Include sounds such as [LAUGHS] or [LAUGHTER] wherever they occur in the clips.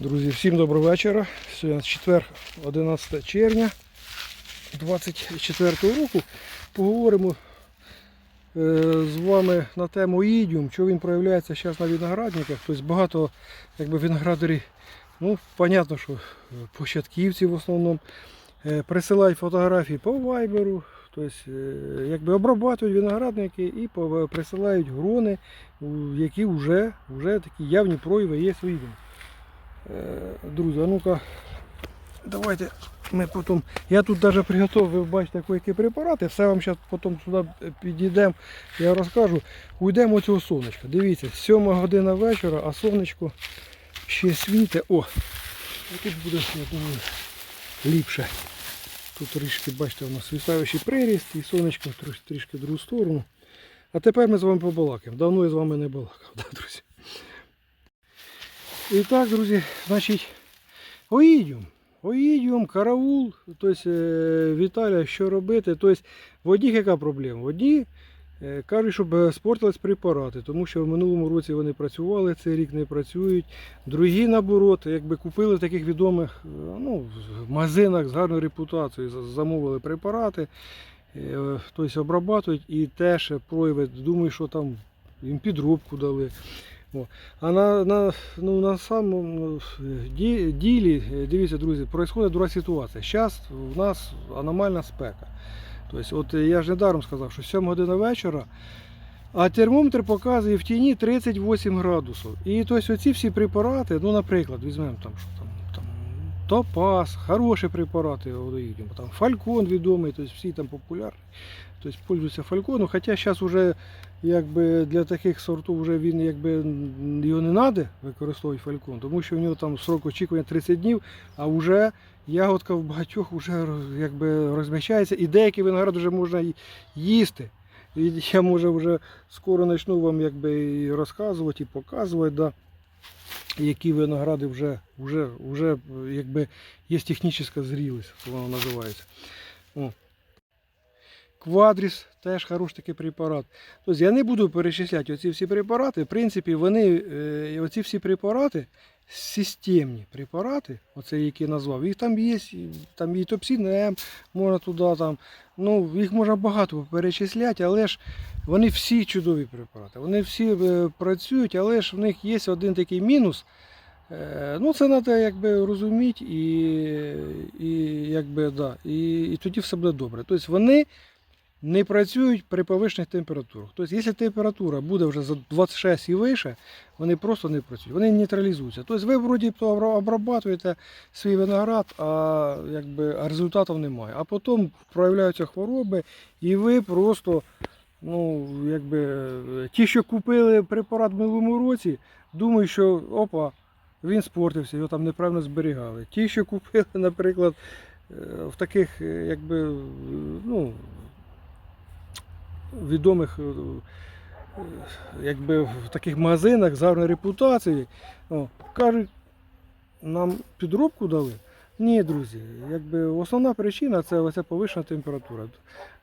Друзі, всім доброго вечора. Сьогодні четвер, 11 червня 24 року. Поговоримо е, з вами на тему ідіум, що він проявляється зараз на виноградниках. Тобто багато якби, виноградарів, ну, понятно, що початківці в основному е, присилають фотографії по вайберу. Тобто, е, якби обрабатують виноградники і присилають грони, які вже, вже такі явні прояви є. Е, Друзі, а ну-ка, давайте ми потім. Я тут навіть приготував, ви бачите, які препарати. Все вам зараз потім сюди підійдемо, я розкажу. Уйдемо цього сонечка. Дивіться, 7 година вечора, а сонечко ще світе. О! Тут буде, я думаю, ліпше. Тут трішки, бачите, у нас світаючий приріст і сонечко трішки в другу сторону. А тепер ми з вами побалакаємо. Давно я з вами не балакав, да, друзі. І так, друзі, значить, оїдіум. Оїдіум, караул, тобто е, Віталя, що робити. Тобто, в одніх яка проблема? В одні е, кажуть, щоб е, спортились препарати, тому що в минулому році вони працювали, цей рік не працюють. Другі, наоборот, якби купили в таких відомих ну, магазинах з гарною репутацією, замовили препарати, тобто обрабатують і теж прояви, думаю, що там їм підробку дали. А на, на, ну, на самому ді- ділі, е, дивіться, друзі, відбувається друга ситуація. Зараз у нас аномальна спека. Тобто, от я ж недаром сказав, що 7 година вечора, а термометр показує в тіні 38 градусів. І тобто, оці всі препарати, ну, наприклад, візьмемо там, що там, там Топаз, хороші препарати, там Фалькон відомий, тобто всі там популярні. Тобто пользуються фальконом, хоча зараз вже якби для таких сортів вже він якби його не треба використовувати фалькон, тому що в нього там срок очікування 30 днів, а вже ягодка в багатьох вже якби розміщається і деякий виноград вже можна їсти. І я може вже скоро почну вам якби і розказувати і показувати, да, які виногради вже, вже, вже якби є технічна зрілість, воно називається. О. Квадріс теж хороший такий препарат. Тобто я не буду перечисляти оці всі препарати. В принципі, вони, е, оці всі препарати, системні препарати, оце які я назвав, їх там є, там і топсин М, можна туди там. Ну, їх можна багато перечисляти, але ж вони всі чудові препарати. Вони всі е, працюють, але ж в них є один такий мінус. Е, Ну, це треба якби розуміти і, і, якби, да, і, і тоді все буде добре. Тобто вони не працюють при повищених температурах. Тобто, якщо температура буде вже за 26 і вище, вони просто не працюють, вони нейтралізуються. Тобто ви вроді обрабатуєте свій виноград, а, якби, результатів немає. А потім проявляються хвороби, і ви просто, ну, якби, ті, що купили препарат в минулому році, думають, що опа, він спортився, його там неправильно зберігали. Ті, що купили, [LAUGHS] наприклад, е, в таких, е, якби, ну, відомих е, якби, в таких магазинах з гарною репутацією, кажуть, нам підробку дали. Ні, друзі, якби основна причина це оця повищена температура.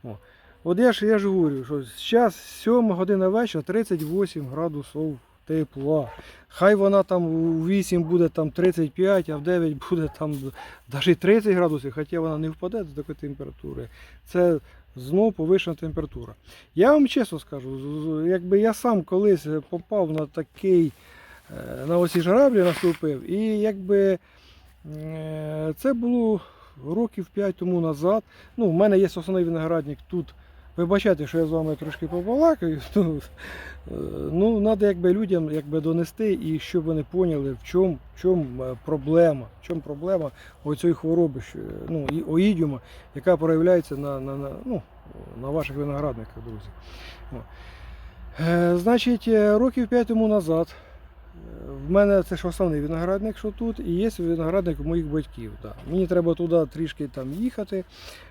О. От я ж, я ж говорю, що зараз 7 година вечора 38 градусів тепла. Хай вона там у 8 буде там 35, а в 9 буде там навіть 30 градусів, хоча вона не впаде до такої температури. Це знов повищена температура. Я вам чесно скажу, якби я сам колись попав на такий, е, на оці жараблі наступив, і якби е, це було років 5 тому назад. Ну, в мене є основний виноградник тут. Вибачайте, що я з вами трошки побалакаю. [LAUGHS] Ну, е, ну треба якби людям якби донести і щоб вони поняли, в чому, в чому е, проблема, в чому проблема оцієї хвороби, що, ну, і оїдіума, яка проявляється на, на, на, ну, на ваших виноградниках, друзі. Е, значить, е, років 5 тому назад е, в мене це ж основний виноградник, що тут, і є виноградник моїх батьків. Да. Мені треба туди трішки там їхати.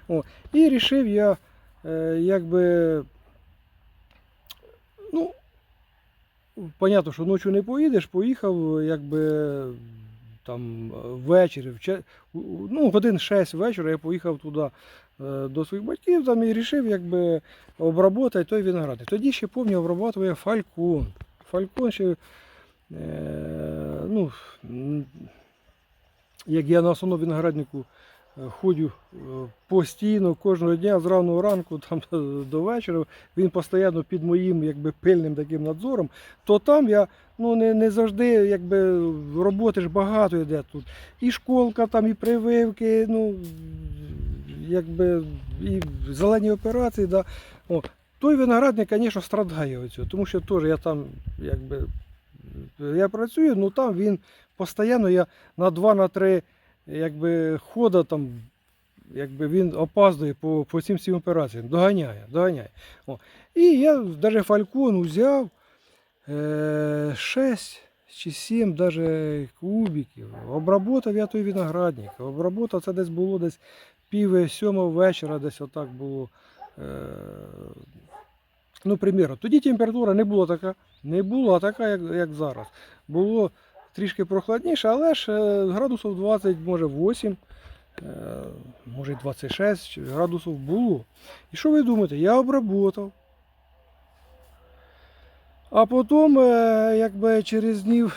О. І вирішив я, е, якби, ну, понятно, що ночі не поїдеш, поїхав, якби там ввечері, ну, годин 6 вечора я поїхав туди е, до своїх батьків там, і вирішив якби, обработати той виноградник. Тоді ще пам'ятаю, обрабатував фалькон. Фалькон ще, е, ну, як я на основному винограднику е, ходю е, постійно, кожного дня з ранного ранку там, [LAUGHS] до вечора, він постійно під моїм якби, пильним таким надзором, то там я ну, не, не завжди якби, роботи ж багато йде тут. І школка, там, і прививки, ну, якби, і зелені операції. Да. О, той виноградник, звісно, страдає оцього, тому що теж я там якби, я працюю, ну там він постійно я на 2-3 якби, хода там, якби він опаздує по, по цим всім операціям, доганяє, доганяє. О. І я навіть фалькон взяв е, 6 чи 7 даже кубиків. Обработав я той виноградник. Обработав це десь було десь пів сьомого вечора, десь отак було. Е, ну, примірно. Тоді температура не була така, не була така, як, як зараз. Було трішки прохладніше, але ж е, градусів 20, може 8, е, може 26 градусів було. І що ви думаєте? Я обработав. А потім, е, якби через днів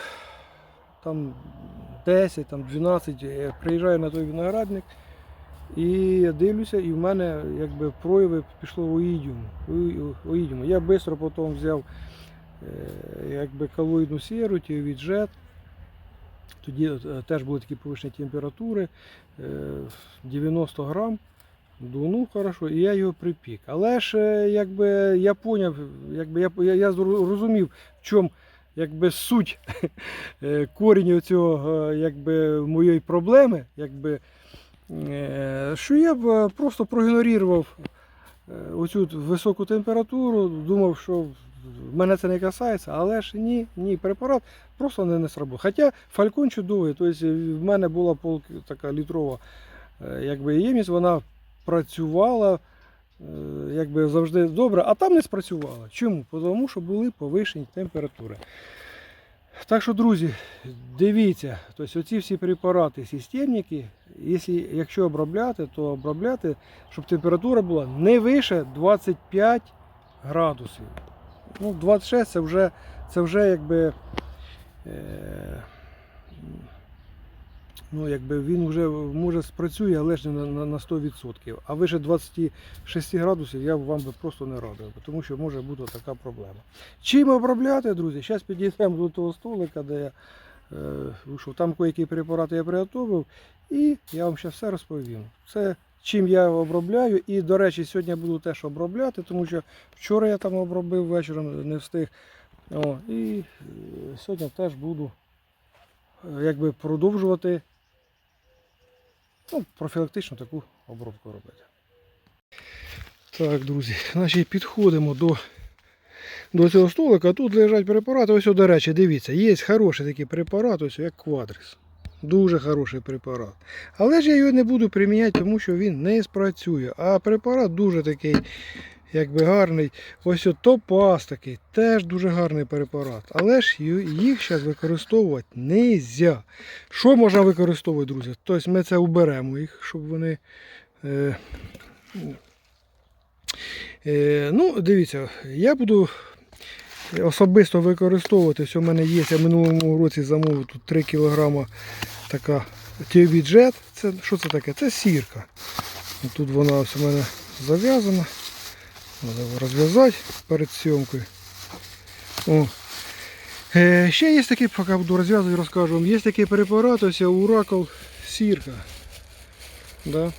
там 10, там 12 я приїжджаю на той виноградник і дивлюся, і в мене якби прояви пішло оїдіуму. Я швидко потім взяв якби колоїдну сіру, тіовіджет. Тоді е, теж були такі повищені температури, е, 90 грам. Дунув хорошо, і я його припік. Але ж е, якби я поняв, якби я, я, я зрозумів, в чому якби суть [LAUGHS] е, корінь цього якби, моєї проблеми, якби, е, що я б е, просто проігнорував е, оцю високу температуру, думав, що мене це не касається, але ж ні, ні, препарат просто не, не сработав. Хоча фалькон чудовий, тобто в мене була пол така літрова е, якби, ємність, вона працювала е, якби завжди добре, а там не спрацювала. Чому? Тому що були повишені температури. Так що, друзі, дивіться, тобто оці всі препарати системники, якщо обробляти, то обробляти, щоб температура була не вище 25 градусів. Ну, 26 це вже, це вже якби, е, ну, якби він вже може спрацює, але ж не на, на, на 100%. А вище 26 градусів я вам би просто не радив, тому що може бути така проблема. Чим обробляти, друзі? Зараз підійдемо до того столика, де я е, вийшов. Там кої препарати я приготував, і я вам зараз все розповім. Це чим я обробляю. І, до речі, сьогодні я буду теж обробляти, тому що вчора я там обробив вечором, не встиг. О, і е, сьогодні теж буду е, якби продовжувати ну, профілактичну таку обробку робити. Так, друзі, значить підходимо до, до цього столика. Тут лежать препарати. Ось, до речі, дивіться, є хороший такий препарат, ось як квадрис. Дуже хороший препарат. Але ж я його не буду приміняти, тому що він не спрацює. А препарат дуже такий, якби гарний. Ось топаз такий, теж дуже гарний препарат. Але ж їх зараз використовувати не можна. Що можна використовувати, друзі? Тобто ми це уберемо їх, щоб вони. Е, е, ну, дивіться, я буду особисто використовувати. Ось у мене є, я в минулому році замовив тут 3 кг така тіобіджет. Це, що це таке? Це сірка. Тут вона ось у мене зав'язана. Треба розв'язати перед зйомкою. О. Е, ще є такий, поки буду розв'язувати, розкажу вам. Є такий препарат, ось Уракл сірка. Да?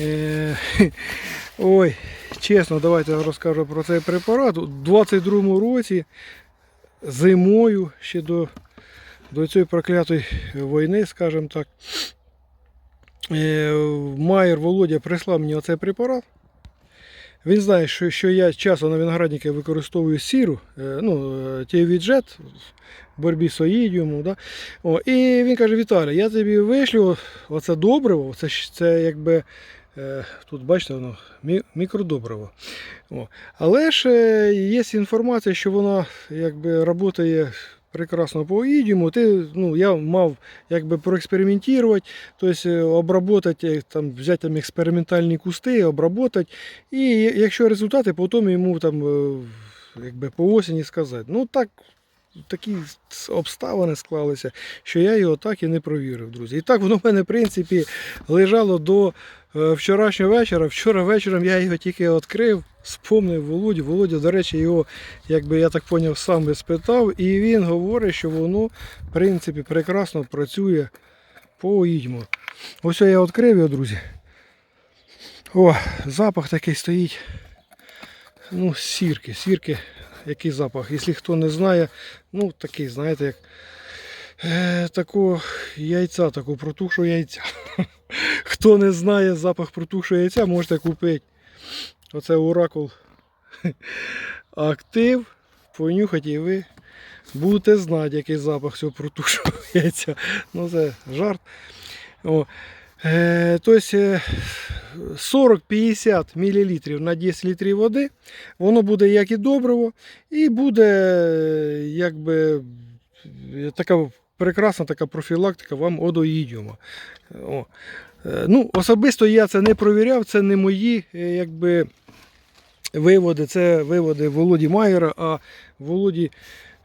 Е, ой, чесно, давайте розкажу про цей препарат. У 22-му році зимою ще до, до цієї проклятої війни, скажімо так, е, Майер Володя прислав мені оцей препарат. Він знає, що, що я часто на винограднику використовую сіру, е, ну, тіовіджет в боротьбі з оїдіумом. Да? І він каже, Віталій, я тобі вишлю оце добриво, це, це якби, е, тут бачите, воно мі- мікродобриво. Але ж е, є інформація, що вона якби працює прекрасно по оїдіуму. Ти, ну, я мав якби проекспериментувати, тобто е, обработати, там, взяти там, експериментальні кусти, обработати. І якщо результати, потім йому там, е, якби, по осені сказати. Ну так, такі обставини склалися, що я його так і не провірив, друзі. І так воно в мене, в принципі, лежало до е, вчорашнього вечора. Вчора вечором я його тільки відкрив, спомнив Володю. Володя, до речі, його, якби я так зрозумів, сам спитав, і він говорить, що воно, в принципі, прекрасно працює по їдьму. Ось я відкрив його, друзі. О, запах такий стоїть. Ну, сірки, сірки, який запах. Якщо хто не знає, ну такий, знаєте, як е, такого яйця, такого протухшого яйця. Хто не знає запах протухшого яйця, можете купити. Оце оракул [LAUGHS] актив. Понюхайте і ви будете знати, який запах цього протухшого [LAUGHS] яйця. Ну це жарт. О. Е, тобто е, 40-50 мл на 10 літрів води, воно буде як і добриво, і буде е, якби е, така прекрасна така профілактика вам одоїдіума. О. Е, Ну, особисто я це не провіряв, це не мої е, якби, виводи, це виводи Володі Майера, а Володі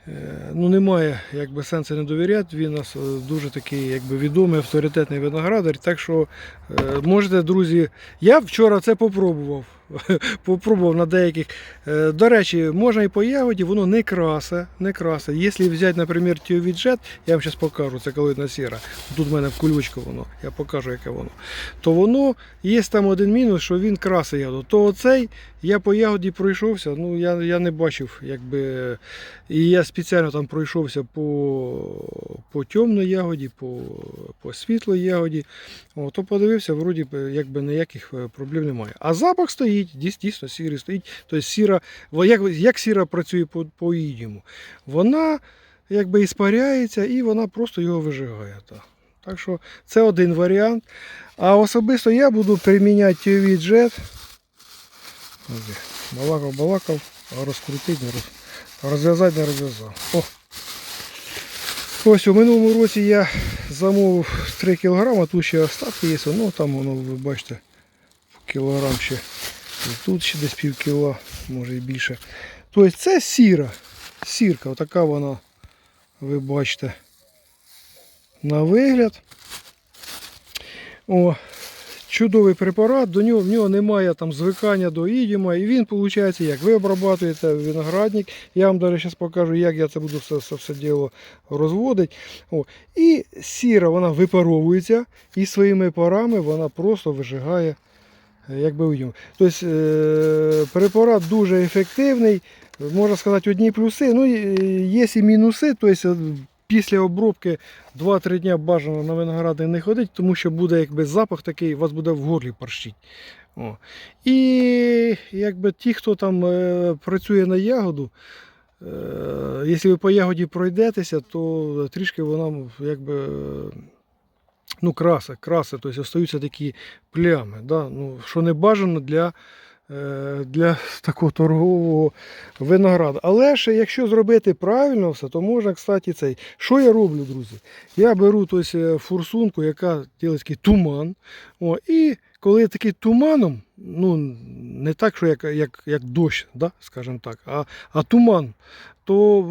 е, ну, немає якби, сенсу не довіряти. Він нас дуже такий якби, відомий, авторитетний виноградар. Так що можете, друзі, я вчора це попробував. [LAUGHS] Попробував на деяких. Е, До речі, можна і по ягоді, воно не красе, не красе. Якщо взяти, наприклад, тіовіджет, я вам зараз покажу, це колоїдна сіра. Тут в мене в кулючку воно, я покажу, яке воно. То воно є там один мінус, що він красить ягоду. То оцей я по ягоді пройшовся, ну я, я не бачив, якби. І я спеціально там пройшовся по, по темній ягоді, по, по світлій ягоді. О, то подивився, вроді якби ніяких е, проблем немає. А запах стоїть, дійс- дійсно сірий стоїть. Тобто сіра, як, як сіра працює по, по їдіму? Вона якби іспаряється і вона просто його вижигає. Так. так що це один варіант. А особисто я буду приміняти TOV Jet. Балакав, балакав, а розкрутити не роз... розв'язати не розв'язав. О. Ось у минулому році я замовив 3 кг, тут ще остатки є, ну там воно, ви бачите, кілограм ще. Тут ще десь пів кіла, може і більше. Тобто це сіра. Сірка, отака вона, ви бачите, на вигляд. О, чудовий препарат, до нього, в нього немає там звикання до ідіма, і він, виходить, як ви обрабатуєте виноградник. Я вам зараз покажу, як я це буду все, все, все діло розводити. І сіра вона випаровується, і своїми парами вона просто вижигає якби ідіум. Тобто е, препарат дуже ефективний. Можна сказати, одні плюси, ну є і мінуси. Тобто, після обробки 2-3 дня бажано на виногради не ходити, тому що буде якби запах такий, у вас буде в горлі парщить. О. І якби ті, хто там е, працює на ягоду, е, якщо ви по ягоді пройдетеся, то трішки вона якби. Е, Ну, краса, краса, тобто остаються такі плями, да? ну, що не бажано для, е, для [LAUGHS] такого торгового винограду. Але ж якщо зробити правильно все, то можна, кстати, цей. Що я роблю, друзі? Я беру тобто, е, форсунку, яка такий туман. О, і коли такий туманом, ну не так, що як, як, як дощ, да, скажімо так, а, а туман, то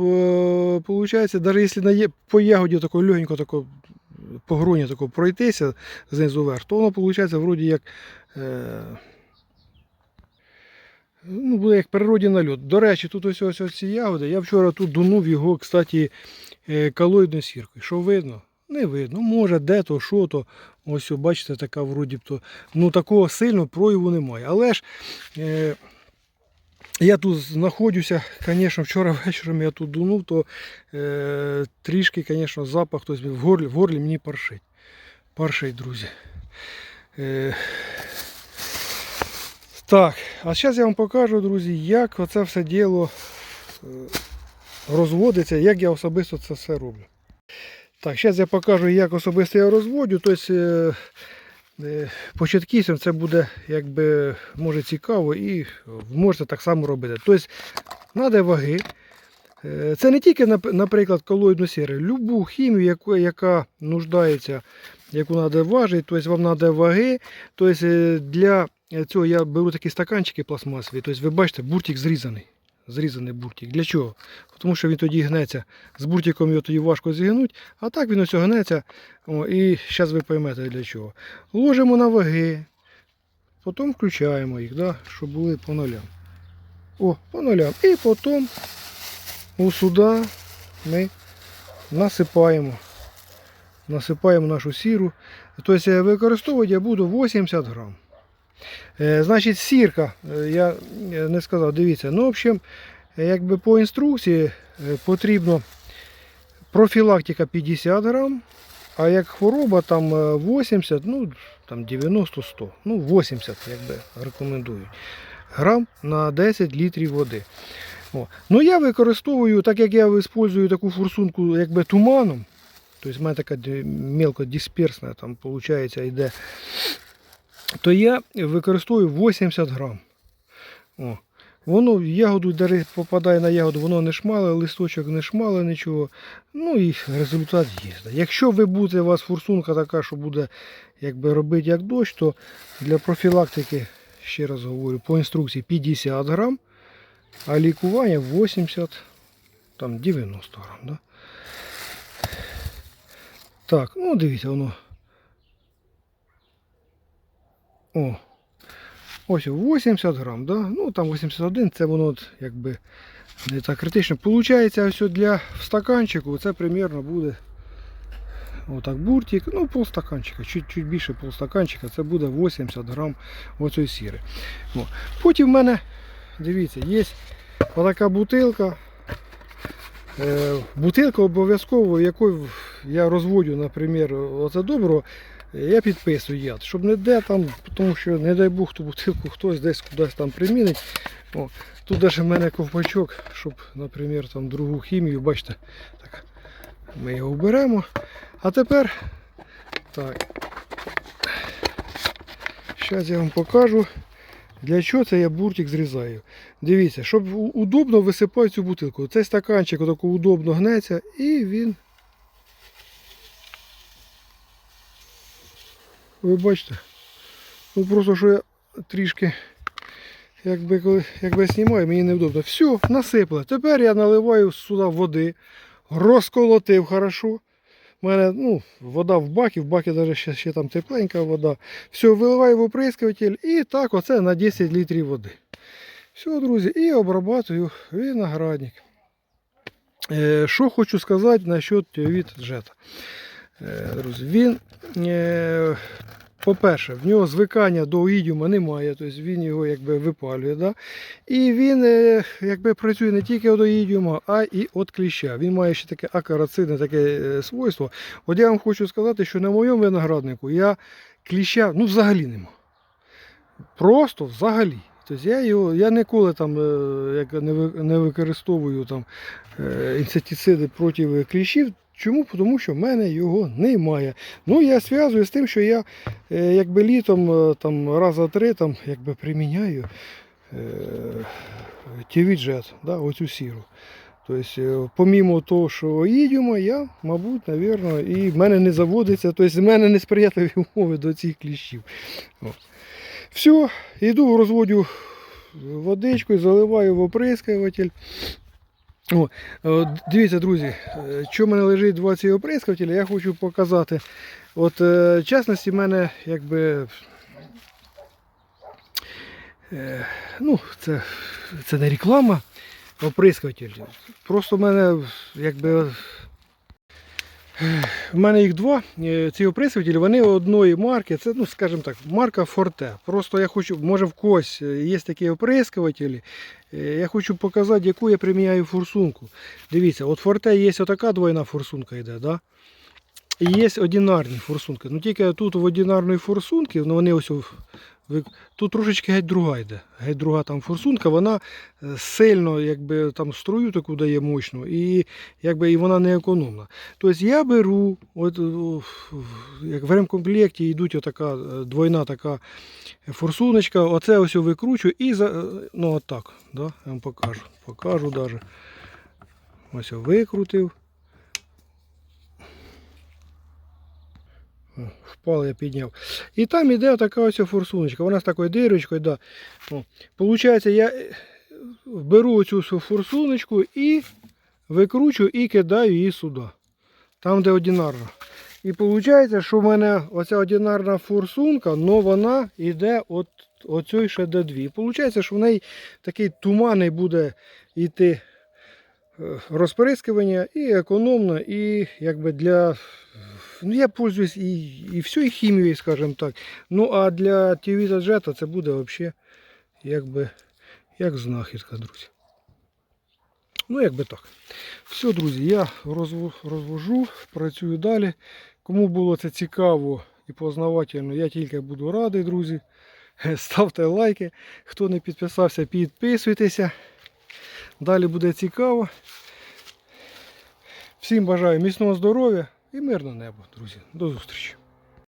виходить, навіть якщо по ягоді такого легенько такого по гроні такого пройтися знизу вверх, то воно виходить вроді як. Е, ну, буде як природний нальот. До речі, тут ось, ось ці ягоди. Я вчора тут дунув його, кстати, е, калоїдною сіркою. Що видно? Не видно. Може, де то, що то. Ось, бачите, така вроді б то. Ну, такого сильного прояву немає. Але ж. Е, я тут знаходжуся, звісно, вчора [LAUGHS] вечором я тут дунув, то е, трішки, звісно, запах тобто в горлі, в горлі мені паршить. Паршить, друзі. Е, так, а зараз я вам покажу, друзі, як оце все діло е, розводиться, як я особисто це все роблю. Так, зараз я покажу, як особисто я розводю. Тобто, е, початківцям це буде якби може цікаво і можете так само робити. Тобто, треба ваги. Е, Це не тільки, нап- наприклад, колоїдну сіру, любу хімію, яка нуждається, яку треба важити, тобто вам треба ваги. Тобто е, для цього я беру такі стаканчики пластмасові. Тобто ви бачите, буртик зрізаний. Зрізаний буртик. Для чого? Тому що він тоді гнеться. З буртиком його тоді важко зігнути, а так він ось гнеться. О, і зараз ви поймете для чого. Ложимо на ваги, потім включаємо їх, да, щоб були по нулям. О, по нулям. І потім сюди ми насипаємо. Насипаємо нашу сіру. Тобто використовувати я буду 80 грам. Е, значить, сірка, е, я не сказав, дивіться, ну, в общем, якби по інструкції е, потрібно профілактика 50 грам, а як хвороба там е, 80, ну там 90-100, ну 80, якби рекомендують. Грам на 10 літрів води. О. Ну я використовую, так як я використовую таку форсунку якби туманом, тобто в мене така ді- мелко дисперсна, там виходить, йде, то я використовую 80 грам. О. Воно ягоду дари попадає на ягоду, воно не шмале, листочок не шмале, нічого. Ну і результат є. Якщо ви будете, у вас форсунка така, що буде якби робити як дощ, то для профілактики, ще раз говорю, по інструкції 50 грам, а лікування 80, там 90 грам. Да? Так, ну дивіться, воно. О, Ось 80 грам, да? ну там 81, це воно от, якби не так критично. Получається, ось для стаканчику це примерно буде отак буртик, ну полстаканчика, чуть-чуть більше полстаканчика, це буде 80 грам оцої сіри. О. Потім в мене, дивіться, є отака бутилка. Е, бутилка обов'язково, якою я розводю, наприклад, оце добро, я підписую яд, щоб не де там, тому що не дай Бог ту бутилку хтось десь кудись там примінить. О, тут навіть в мене ковпачок, щоб, наприклад, там другу хімію, бачите, так, ми його беремо. А тепер так. Зараз я вам покажу, для чого це я буртик зрізаю. Дивіться, щоб удобно висипати цю бутилку. Цей стаканчик отако удобно гнеться і він. Ви бачите? Ну просто що я трішки, якби, коли, якби я знімаю, мені невдобно. Все, насипали. Тепер я наливаю сюди води, розколотив хорошо. У мене ну, вода в бакі, в бакі навіть ще, ще там тепленька вода. Все, виливаю в оприскуватель і так оце на 10 літрів води. Все, друзі, і обрабатую виноградник. Е, що хочу сказати насчет від жета. Е, друзі, він, е, по-перше, в нього звикання до ідіума немає, тобто він його якби випалює. Да? І він е, якби працює не тільки до ідіума, а і від кліща. Він має ще таке акарацидне таке свойство. От я вам хочу сказати, що на моєму винограднику я кліща ну, взагалі нема. Просто взагалі. Тобто я його я ніколи там як не, використовую там, інсектициди проти кліщів. Чому? Тому що в мене його немає. Ну я зв'язую з тим, що я е, якби літом е, там раз за три там якби приміняю е, тівіджет, да, оцю сіру. Тобто, е, помімо того, що їдемо, я, мабуть, навірно, і в мене не заводиться, тобто в мене не сприятливі [LAUGHS] умови до цих кліщів. Все, йду, розводю водичкою, заливаю в оприскуватель. О, е, дивіться, друзі, е, що в мене лежить два ці оприскувателі, я хочу показати. От, е, в частності, в мене якби. Ну, це, це не реклама оприскуватель. Просто в мене якби. У мене їх два. Е, Ці оприскувателі, вони одної марки. Це, ну, скажімо так, марка Forte. Просто я хочу, може в когось е, є такі оприскувателі. Е, Я хочу показати, яку я приміняю форсунку. Дивіться, от Forte є отака двойна форсунка йде, да? І є одинарні форсунки. Ну тільки тут в одинарної форсунки, ну вони ось тут трошечки геть друга йде. Геть друга там форсунка, вона е, сильно якби там струю таку дає мощну і якби і вона не економна. Тобто я беру, от як в ремкомплекті йдуть отака е, двойна така форсуночка, оце ось викручу і за, е, ну отак, да? я вам покажу. Покажу даже. Ось викрутив. О, Впал, я підняв. І там іде така ось форсуночка. Вона з такою дирочкою. Да. О. Получається, я е, беру цю форсуночку і викручу і кидаю її сюди. Там, де одинарна. І виходить, що в мене оця одинарна форсунка, але вона йде от оцій ще до дві. Получається, що в неї такий туманний буде йти розприскування і економно, і якби для. Ну, я пользуюсь і, і всією хімією, скажімо так. Ну а для тівіта джета це буде взагалі якби як знахідка, друзі. Ну, якби так. Все, друзі, я розвожу, працюю далі. Кому було це цікаво і познавательно, я тільки буду радий, друзі. [LAUGHS] Ставте лайки. Хто не підписався, підписуйтеся. Далі буде цікаво. Всім бажаю міцного здоров'я і мирного неба, друзі. До зустрічі.